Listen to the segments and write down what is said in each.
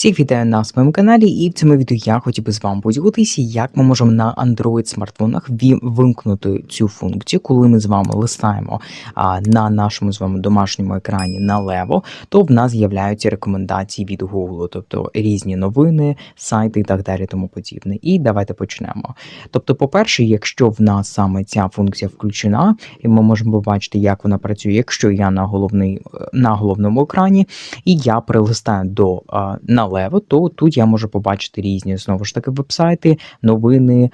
Всіх вітаю на своєму каналі, і в цьому відео я хотів би з вами поділитися, як ми можемо на Android смартфонах вимкнути цю функцію, коли ми з вами листаємо а, на нашому з вами домашньому екрані налево, то в нас з'являються рекомендації від Google, тобто різні новини, сайти і так далі, тому подібне. І давайте почнемо. Тобто, по-перше, якщо в нас саме ця функція включена, і ми можемо побачити, як вона працює, якщо я на головний на головному екрані, і я прилистаю до а, налево, то тут я можу побачити різні знову ж таки вебсайти, новини,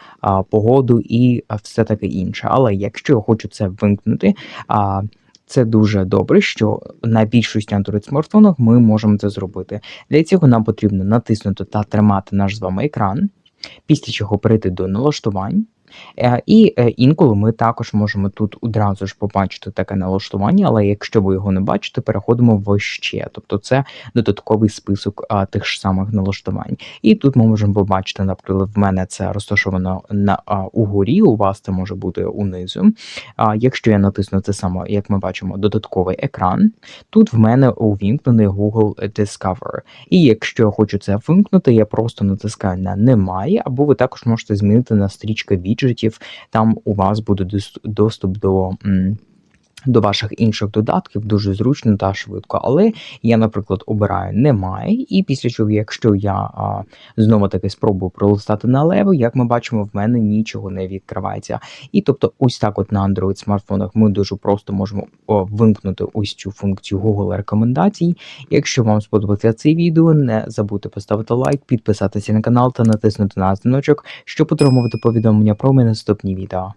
погоду і все таке інше. Але якщо я хочу це вимкнути, це дуже добре, що на більшості Android смартфонах ми можемо це зробити. Для цього нам потрібно натиснути та тримати наш з вами екран, після чого перейти до налаштувань. Е, І е, інколи ми також можемо тут одразу ж побачити таке налаштування, але якщо ви його не бачите, переходимо в ще. Тобто це додатковий список тих ж самих налаштувань. І тут ми можемо побачити, наприклад, в мене це розташовано на угорі, у вас це може бути унизу. Якщо я натисну це саме, як ми бачимо, додатковий екран, тут в мене увімкнений Google Discover. І якщо я хочу це вимкнути, я просто натискаю на немає, або ви також можете змінити на стрічка віджитів. Там у вас буде дос- доступ до. м, До ваших інших додатків дуже зручно та швидко. Але я, наприклад, обираю немає, і після чого, якщо я знову таки спробую пролистати налево, як ми бачимо, в мене нічого не відкривається. І тобто, ось так, от на Android смартфонах, ми дуже просто можемо вимкнути ось цю функцію Google рекомендацій. Якщо вам сподобається це відео, не забудьте поставити лайк, підписатися на канал та натиснути на дзвіночок, щоб отримувати повідомлення про мої наступні відео.